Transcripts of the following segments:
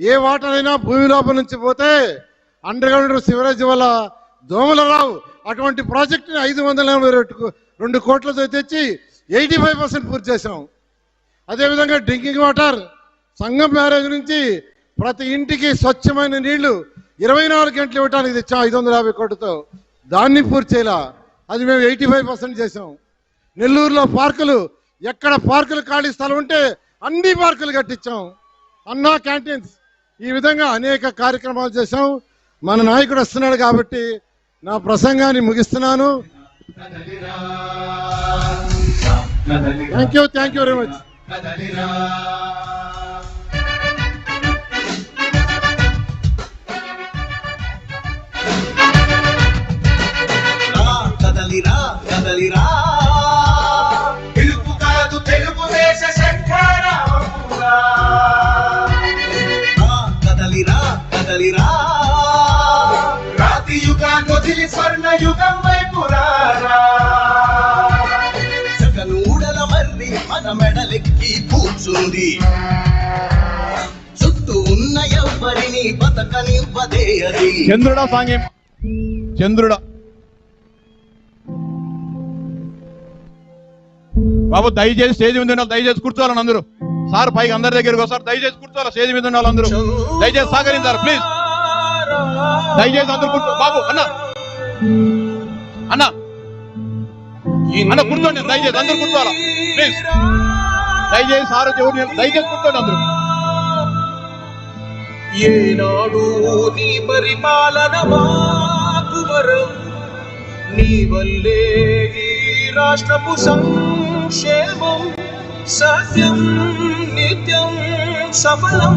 ఏ water అయినా భూమి లోపల నుంచి పోతే అండర్ గ్రౌండ్ సివరేజ్ వల్ల దోమలు రావు. అటువంటి ప్రాజెక్టుని ఐదు వందల ఎనభై రెండు రెండు కోట్లతో తెచ్చి ఎయిటీ ఫైవ్ పర్సెంట్ పూర్తి చేసాం అదేవిధంగా డ్రింకింగ్ వాటర్ సంగం బ్యారేజ్ నుంచి ప్రతి ఇంటికి స్వచ్ఛమైన నీళ్ళు ఇరవై నాలుగు గంటలు ఇవ్వడానికి తెచ్చాం ఐదు వందల యాభై కోట్లతో. దాన్ని పూర్తి చేయాల? అది మేము ఎయిటీ ఫైవ్ పర్సెంట్ చేసాం నెల్లూరులో పార్కులు ఎక్కడ పార్కులు ఖాళీ స్థలం ఉంటే అన్ని పార్కులు కట్టించాం. అన్నా క్యాంటీన్స్. ఈ విధంగా అనేక కార్యక్రమాలు చేశాం. మన నాయకుడు వస్తున్నాడు కాబట్టి నా ప్రసంగాన్ని ముగిస్తున్నాను. Thank you thank you very much వైపు మర్రి మన మెడలెక్కి కూర్చుంది. చుట్టూ ఉన్న ఎవ్వరిని బతకనివ్వదే అది. చంద్రుడా సాంగ్యం. చంద్రుడా. బాబు దయచేసి స్టేజ్ మీద వాళ్ళు దయచేసి కూర్చోవాలని అందరూ. సార్ పైకి అందరి దగ్గరికి వస్తారు. దయచేసి కూర్చోవాలి? స్టేజ్ మీద ఉన్న వాళ్ళందరూ దయచేసి సహకరించారు ప్లీజ్. దయచేసి అందరూ కూర్చో. బాబు అన్న. అన్న. అన్న కూర్చోండి దయచేసి అందరు కూర్చోవాలా? ప్లీజ్ దయచేసి ఆరోగ్య దయచేసి కూర్చోండి అందరూ. ఏనాడు నీ పరిపాలన మాకు నీ వల్లే ఈ రాష్ట్రపు సంక్షేమం సత్యం నిత్యం సఫలం.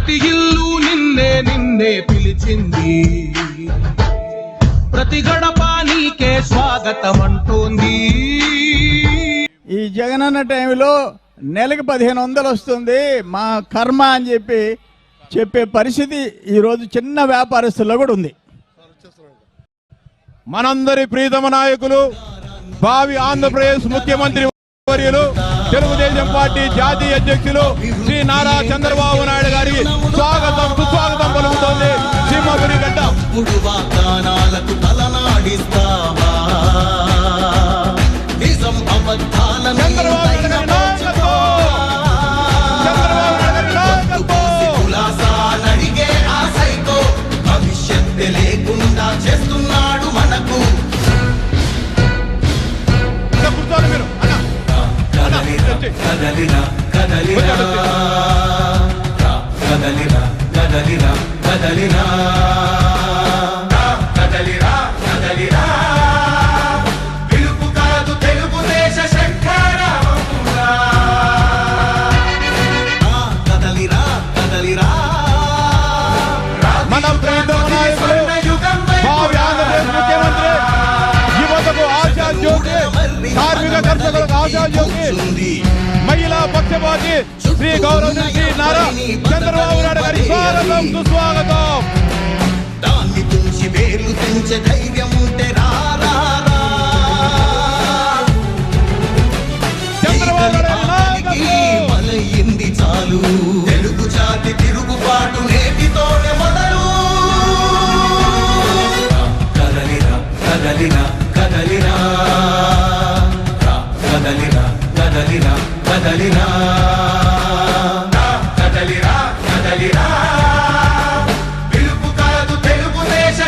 ప్రతి ఇల్లు నిన్నే నిన్నే పిలిచింది. ప్రతి గడప నీకే స్వాగతం అంటోంది ఈ జగనన్న టైంలో నెలకు పదిహేను వందలు వస్తుంది. మా కర్మ అని చెప్పి చెప్పే పరిస్థితి ఈరోజు చిన్న వ్యాపారస్తుల్లో కూడా ఉంది. మనందరి ప్రీతమ నాయకులు భావి ఆంధ్రప్రదేశ్ ముఖ్యమంత్రి వర్యులు తెలుగుదేశం పార్టీ జాతీయ అధ్యక్షులు శ్రీ నారా చంద్రబాబు నాయకత్వం! కులాసానడిగే ఆ సైకో భవిష్యత్తు లేకుండా చేస్తున్నాడు మనకు. కదలిరా కదలిరా కదలిరా కదలిరా. కర్షకులకు మహిళా పక్షపాతి శ్రీ గౌరవ శ్రీ నారా చంద్రబాబు నాయుడు గారి స్వాగతం సుస్వాగతం దాన్ని తుంచి వేలు తెంచే ధైర్యం ఉంటే రా చాలు తెలుగు జాతి తిరుగుబాటు నేటితోనే మొదలు కదలిరా కదలిరా కదలిరా కదలిరా కదలిరా. పిలుపు కాదు తెలుగుదేశ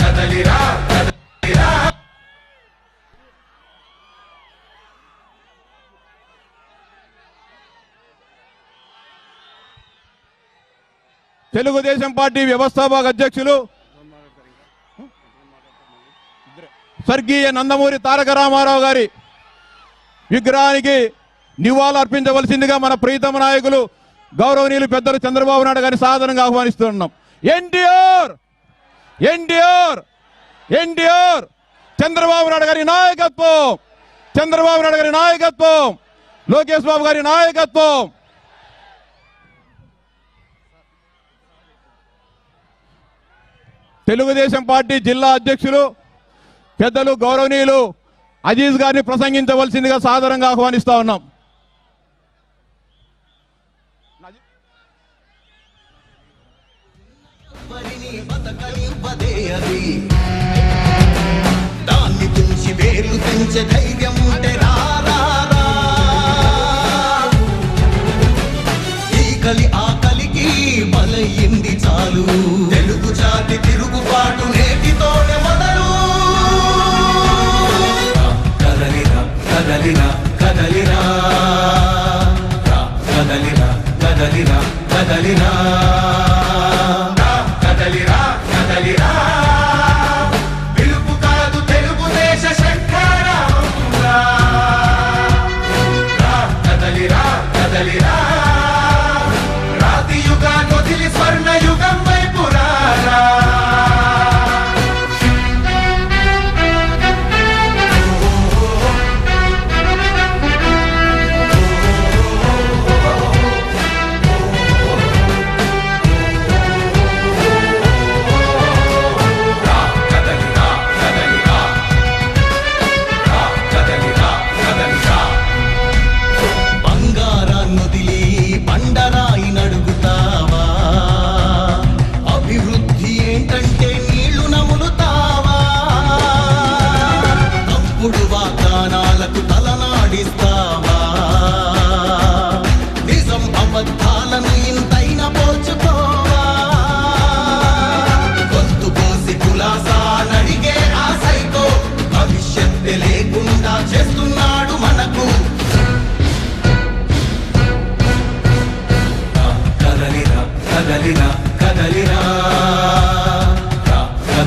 కదలిరా కదలిరా. తెలుగుదేశం పార్టీ వ్యవస్థాపక అధ్యక్షులు స్వర్గీయ నందమూరి తారక రామారావు గారి విగ్రహానికి నివాళులు అర్పించవలసిందిగా మన ప్రీతమ నాయకులు గౌరవనీయులు పెద్దలు చంద్రబాబు నాయుడు గారిని సాధారణంగా ఆహ్వానిస్తున్నాం. ఎన్టీఆర్! ఎన్టీఆర్! ఎన్టీఆర్! చంద్రబాబు నాయుడు గారి నాయకత్వం! చంద్రబాబు నాయుడు గారి నాయకత్వం! లోకేష్ బాబు గారి నాయకత్వం! తెలుగుదేశం పార్టీ జిల్లా అధ్యక్షులు పెద్దలు గౌరవనీయులు అజీజ్ గారిని ప్రసంగించవలసిందిగా సాధారణంగా ఆహ్వానిస్తా ఉన్నాం. దాన్ని తుంచి వేలు తెంచే ధైర్యం ఉంటే కదలిరా కదలిరా.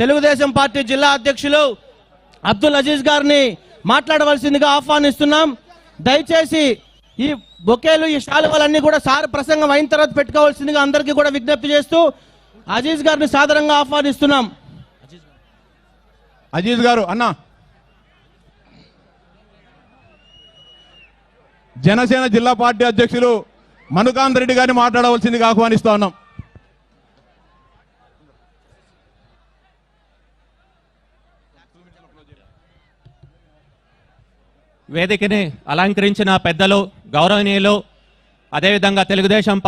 తెలుగుదేశం పార్టీ జిల్లా అధ్యక్షులు అబ్దుల్ అజీజ్ గారిని మాట్లాడవలసిందిగా ఆహ్వానిస్తున్నాం. దయచేసి ఈ బొకేలు ఈ శాలువలన్నీ కూడా సార్ ప్రసంగం అయిన తర్వాత పెట్టుకోవాల్సిందిగా అందరికీ కూడా విజ్ఞప్తి చేస్తూ అజీజ్ గారిని సాధారణంగా ఆహ్వానిస్తున్నాం. అజీజ్ గారు అన్న. జనసేన జిల్లా పార్టీ అధ్యక్షులు మనుకాంత్ రెడ్డి గారిని మాట్లాడవలసిందిగా ఆహ్వానిస్తా ఉన్నాం. వేదికని అలంకరించిన పెద్దలు గౌరవనీయులు అదేవిధంగా తెలుగుదేశం